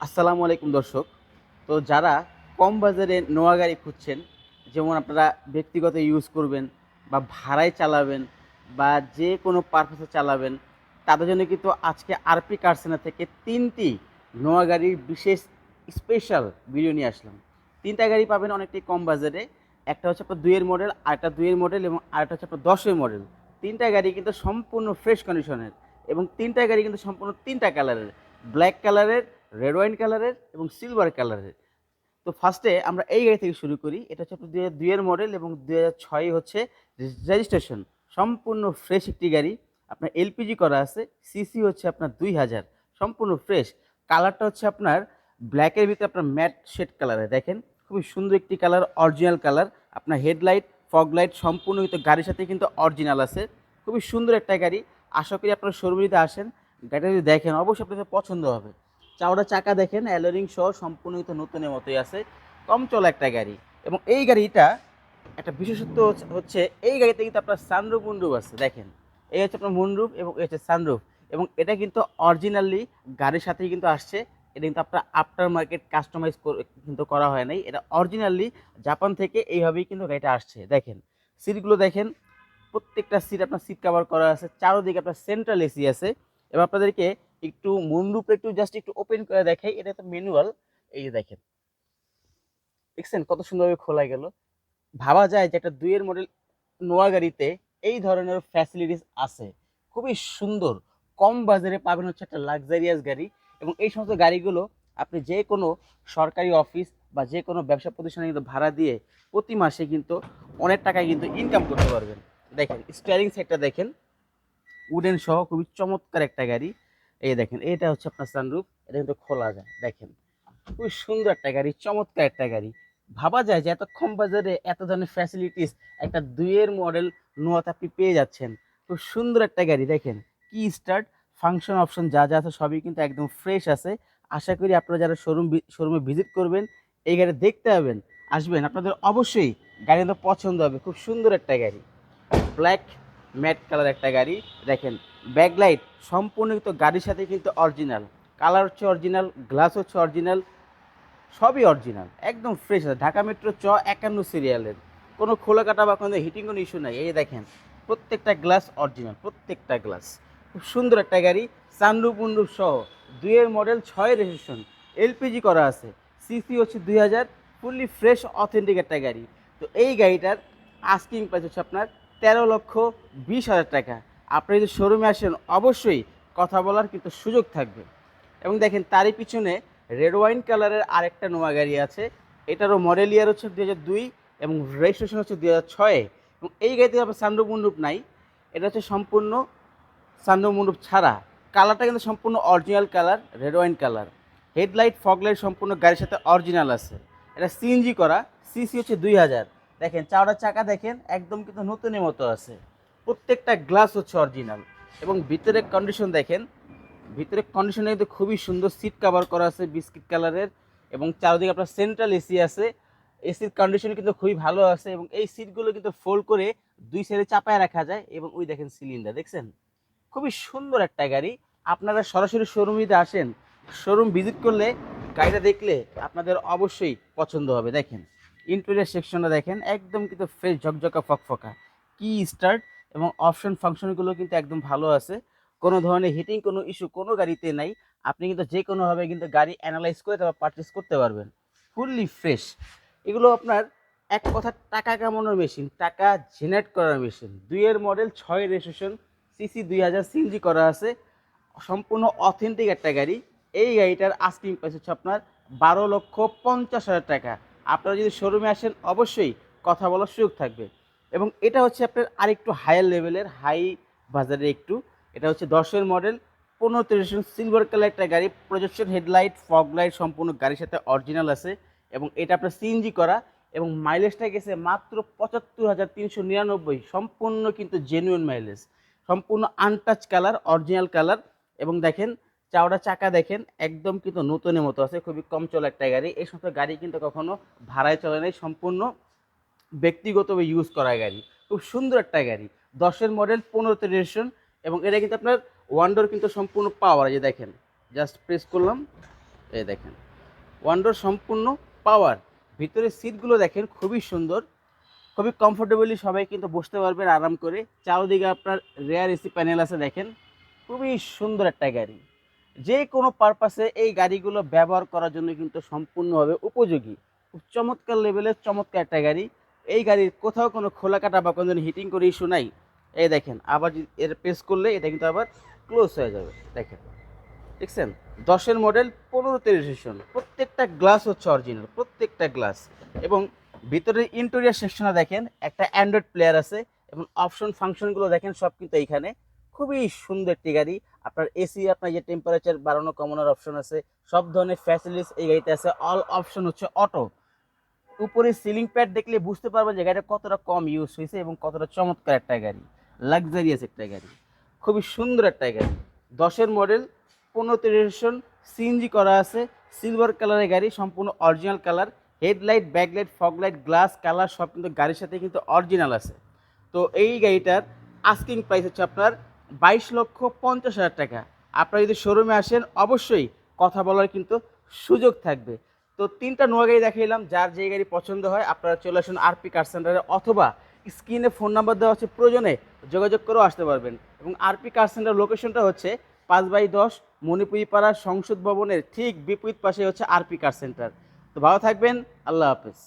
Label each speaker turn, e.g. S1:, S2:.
S1: আসসালামু আলাইকুম দর্শক। তো যারা কম বাজারে নোয়া গাড়ি খুঁজছেন, যেমন আপনারা ব্যক্তিগত ইউজ করবেন বা ভাড়ায় চালাবেন বা যে কোনো পারপাসে চালাবেন, তাদের জন্য কিন্তু আজকে আরপি কারসেনা থেকে তিনটি নোয়া গাড়ির বিশেষ স্পেশাল ভিডিও নিয়ে আসলাম। তিনটা গাড়ি পাবেন অনেকটাই কম বাজারে, একটা হচ্ছে আপনার দুইয়ের মডেল আরেকটা দুইয়ের মডেল এবং আরেকটা হচ্ছে আপনার দশের মডেল তিনটা গাড়ি কিন্তু সম্পূর্ণ ফ্রেশ কন্ডিশনের এবং তিনটা গাড়ি কিন্তু সম্পূর্ণ তিনটা কালারের ব্ল্যাক কালারের রেড ওয়াইন কালারের এবং সিলভার কালারের তো ফার্স্টে আমরা এই গাড়ি থেকে শুরু করি। এটা হচ্ছে আপনার দুই হাজার দুইয়ের মডেল এবং দু হাজার ছয় হচ্ছে রেজিস্ট্রেশন সম্পূর্ণ ফ্রেশ একটি গাড়ি। আপনার এলপিজি করা আছে সিসি হচ্ছে আপনার দুই হাজার। সম্পূর্ণ ফ্রেশ কালারটা হচ্ছে আপনার ব্ল্যাকের ভিতরে আপনার ম্যাট শেড কালারে দেখেন, খুবই সুন্দর একটি কালার অরিজিনাল কালার আপনার হেডলাইট ফগ লাইট সম্পূর্ণ কিন্তু গাড়ির সাথে কিন্তু অরিজিনাল আছে। খুবই সুন্দর একটা গাড়ি। আশা করি আপনারা শোরুমে যদি আসেন, গাড়িটা যদি দেখেন, অবশ্যই আপনাদের পছন্দ হবে। চাওড়া চাকা দেখেন, অ্যালোরিং সহ সম্পূর্ণ নতুনের মতোই আছে। কম চলা একটা গাড়ি। এবং এই গাড়িটা একটা বিশেষত্ব হচ্ছে- এই গাড়িতে কিন্তু আপনার সানরুফ মুন্ডুপ আছে, দেখেন। এই হচ্ছে আপনার মুন্ডুপ এবং এই হচ্ছে সানরুফ এবং এটা কিন্তু অরিজিনালি গাড়ির সাথেই কিন্তু আসছে। এটা কিন্তু আপনার আফটার মার্কেট কাস্টমাইজ কিন্তু করা হয় নাই। এটা অরিজিনালি জাপান থেকে এইভাবেই কিন্তু গাড়িটা আসছে, দেখেন। সিটগুলো দেখেন, প্রত্যেকটা সিট আপনার সিট কভার করা আছে। চারোদিকে আপনার সেন্ট্রাল এসি আছে। এবং আপনাদেরকে একটু মুন্ডুপে একটু জাস্ট একটু ওপেন করে দেখাই। এটা তো ম্যানুয়াল এই যে দেখেন। দেখছেন কত সুন্দরভাবে খোলা গেল। ভাবা যায় যে একটা দুইয়ের মডেল নোয়া গাড়িতে এই ধরনের ফ্যাসিলিটিস আছে। খুবই সুন্দর। কম বাজারে পাবেন হচ্ছে একটা লাক্সারিয়াস গাড়ি এবং এই সমস্ত গাড়িগুলো আপনি যে কোনো সরকারি অফিস বা যে কোনো ব্যবসা প্রতিষ্ঠানে কিন্তু ভাড়া দিয়ে প্রতি মাসে কিন্তু অনেক টাকা কিন্তু ইনকাম করতে পারবেন। দেখেন স্টিয়ারিং সেটটা দেখেন। উডেন সহ খুবই চমৎকার একটা গাড়ি। এই দেখেন, এটা হচ্ছে আপনার সানরুফ এটা কিন্তু খোলা যায়, দেখেন। খুব সুন্দর একটা গাড়ি, চমৎকার একটা গাড়ি। ভাবা যায় যে এত কম বাজারে এত ধরনের ফ্যাসিলিটিস একটা দুইয়ের মডেল নোয়াতে আপনি পেয়ে যাচ্ছেন। খুব সুন্দর একটা গাড়ি, দেখেন। কি স্টার্ট ফাংশন অপশন যা যা আছে সবই কিন্তু একদম ফ্রেশ আছে। আশা করি আপনারা যারা শোরুম শোরুমে ভিজিট করবেন, এই গাড়ি দেখতে হবেন আসবেন। আপনাদের অবশ্যই গাড়ি কিন্তু পছন্দ হবে। খুব সুন্দর একটা গাড়ি। ব্ল্যাক ম্যাট কালার একটা গাড়ি, দেখেন। ব্যাকলাইট সম্পূর্ণ কিন্তু গাড়ির সাথে কিন্তু অরিজিনাল কালার হচ্ছে অরিজিনাল গ্লাস হচ্ছে অরিজিনাল সবই অরিজিনাল একদম ফ্রেশ আছে। ঢাকা মেট্রো চ একান্ন সিরিয়ালের কোনো খোলা কাটা বা কোনো হিটিং কোনো ইস্যু নাই। এই দেখেন, প্রত্যেকটা গ্লাস অরিজিনাল প্রত্যেকটা গ্লাস খুব সুন্দর একটা গাড়ি সানরুপ উন্ডুপ সহ। দুইয়ের মডেল ছয় রেজিস্ট্রেশন এলপিজি করা আছে। সিসি হচ্ছে দুই হাজার ফুললি ফ্রেশ অথেন্টিক একটা গাড়ি। তো এই গাড়িটার আস্কিং প্রাইস হচ্ছে আপনার তেরো লক্ষ বিশ হাজার টাকা। আপনি যদি শোরুমে আসেন, অবশ্যই কথা বলার কিন্তু সুযোগ থাকবে। এবং দেখেন, তারই পিছনে রেড ওয়াইন কালারের আরেকটা নোয়া গাড়ি আছে। এটারও মডেল ইয়ার হচ্ছে দু দুই এবং রেজিস্ট্রেশন হচ্ছে দু হাজার ছয়ে। এবং এই গাড়িতে আপনার মণ্ডপ নাই। এটা হচ্ছে সম্পূর্ণ মণ্ডপ ছাড়া। কালারটা কিন্তু সম্পূর্ণ original colour red wine colour headlight foglight সম্পূর্ণ গাড়ির সাথে অরিজিনাল আছে। এটা সিএনজি করা সিসি হচ্ছে দুই হাজার। দেখেন, চাওড়া চাকা দেখেন, একদম কিন্তু নতুনের মতো আছে। প্রত্যেকটা গ্লাস হচ্ছে অরিজিনাল এবং ভিতরের কন্ডিশন দেখেন ভিতরে কন্ডিশনে কিন্তু খুবই সুন্দর সিট কভার করা আছে বিস্কিট কালারের এবং চারদিকে আপনার সেন্ট্রাল এসি আছে। এসির কন্ডিশন কিন্তু খুবই ভালো আছে এবং এই সিটগুলো কিন্তু ফোল্ড করে দুই সাইডে চাপায় রাখা যায় এবং ওই দেখেন সিলিন্ডার দেখছেন? খুবই সুন্দর একটা গাড়ি। আপনারা সরাসরি শোরুমিতে আসেন শোরুম ভিজিট করলে গাড়িটা দেখলে আপনাদের অবশ্যই পছন্দ হবে। দেখেন ইন্টেরিয়ার সেকশনটা দেখেন, একদম কিন্তু ফ্রেশ ঝকঝকা, ফকফকা। কি স্টার্ট এবং অপশন ফাংশনগুলো কিন্তু একদম ভালো আছে। কোনো ধরনের হিটিং কোনো ইস্যু কোনো গাড়িতে নাই। আপনি কিন্তু যে কোনোভাবে কিন্তু গাড়ি অ্যানালাইজ করে তারপর পারচেস করতে পারবেন। ফুললি ফ্রেশ এগুলো আপনার এক কথা টাকা কামানোর মেশিন টাকা জেনারেট করার মেশিন দুইয়ের মডেল ছয় রেজিস্ট্রেশন সিসি দুই হাজার সিএনজি করা আছে। সম্পূর্ণ অথেন্টিক একটা গাড়ি। এই গাড়িটার আস্কিং প্রাইস হচ্ছে আপনার বারো লক্ষ পঞ্চাশ হাজার টাকা। আপনারা যদি শোরুমে আসেন, অবশ্যই কথা বলার সুযোগ থাকবে। এবং এটা হচ্ছে আপনার আরেকটু হায়ার লেভেলের হাই বাজারে একটু। এটা হচ্ছে দশের মডেল পনেরো তিরিশ সিলভার কালার একটা গাড়ি প্রজেকশন হেডলাইট ফগ লাইট সম্পূর্ণ গাড়ির সাথে অরিজিনাল আছে এবং এটা আপনার সিএনজি করা এবং মাইলেজটা গেছে মাত্র পঁচাত্তর হাজার তিনশো নিরানব্বই, সম্পূর্ণ কিন্তু জেনুইন মাইলেজ সম্পূর্ণ আনটাচ কালার অরিজিনাল কালার এবং দেখেন, চাওড়া চাকা দেখেন, একদম কিন্তু নতুনের মতো আছে, খুবই কম চলা একটা গাড়ি। এই সমস্ত গাড়ি কিন্তু কখনো ভাড়ায় চলে নাই, সম্পূর্ণ ব্যক্তিগতভাবে ইউজ করা গাড়ি। খুব সুন্দর একটা গাড়ি। দশের মডেল পনেরোতে রেজিস্ট্রেশন এবং এটা কিন্তু আপনার ওয়ান্ডোর কিন্তু সম্পূর্ণ পাওয়ার যে দেখেন জাস্ট প্রেস করলাম, এই দেখেন। ওয়ান্ডোর সম্পূর্ণ পাওয়ার ভিতরে সিটগুলো দেখেন খুবই সুন্দর, খুবই কমফোর্টেবলি সবাই কিন্তু বসতে পারবেন আরাম করে। চারদিকে আপনার রেয়ার এসি প্যানেল আছে দেখেন, খুবই সুন্দর একটা গাড়ি। যে কোনো পারপাসে এই গাড়িগুলো ব্যবহার করার জন্য কিন্তু সম্পূর্ণভাবে উপযোগী। খুব চমৎকার লেভেলের চমৎকার একটা গাড়ি। এই গাড়ির কোথাও কোনো খোলা কাটা বা কোনো হিটিং করে ইস্যু নাই। এই দেখেন, আবার এর প্রেস করলে এটা কিন্তু আবার ক্লোজ হয়ে যাবে। দেখেন, দেখছেন? দশের মডেল পনেরোতে রেজিস্ট্রেশন প্রত্যেকটা গ্লাস হচ্ছে অরিজিনাল প্রত্যেকটা গ্লাস এবং ভিতরের ইন্টেরিয়ার সেকশনে দেখেন, একটা অ্যান্ড্রয়েড প্লেয়ার আছে, এবং অপশন ফাংশনগুলো দেখেন, সব কিন্তু এইখানে। খুবই সুন্দর একটি গাড়ি। আপনার এসি আপনার যে টেম্পারেচার বাড়ানো, কমানোর অপশন আছে, সব ধরনের ফ্যাসিলিটিস এই গাড়িতে আছে। অল অপশন হচ্ছে অটো উপরে সিলিং প্যাড দেখলে বুঝতে পারবেন যে গাড়িটা কতটা কম ইউজ হয়েছে এবং কতটা চমৎকার একটা গাড়ি লাক্সারিয়াস একটা গাড়ি। খুবই সুন্দর একটা গাড়ি। দশের মডেল পনেরোতে রেজিস্ট্রেশন সিএনজি করা আছে সিলভার কালারের গাড়ি, সম্পূর্ণ original colour headlight backlight foglight glass colour সব কিন্তু গাড়ির সাথে কিন্তু অরিজিনাল আছে। তো এই গাড়িটার আস্কিং প্রাইস হচ্ছে আপনার বাইশ লক্ষ পঞ্চাশ হাজার টাকা। আপনারা যদি শোরুমে আসেন, অবশ্যই কথা বলার কিন্তু সুযোগ থাকবে। তো তিনটা নোয়া গাড়ি দেখাইলাম যার যে গাড়ি পছন্দ হয়, আপনারা চলে আসুন আরপি কার সেন্টারে অথবা স্ক্রিনে ফোন নাম্বার দেওয়া হচ্ছে প্রয়োজনে যোগাযোগ করেও আসতে পারবেন। এবং আরপি কার সেন্টার লোকেশনটা হচ্ছে পাঁচ বাই দশ মণিপুরিপাড়া সংসদ ভবনের ঠিক বিপরীত পাশে হচ্ছে আরপি কার সেন্টার তো ভালো থাকবেন, আল্লাহ হাফেজ।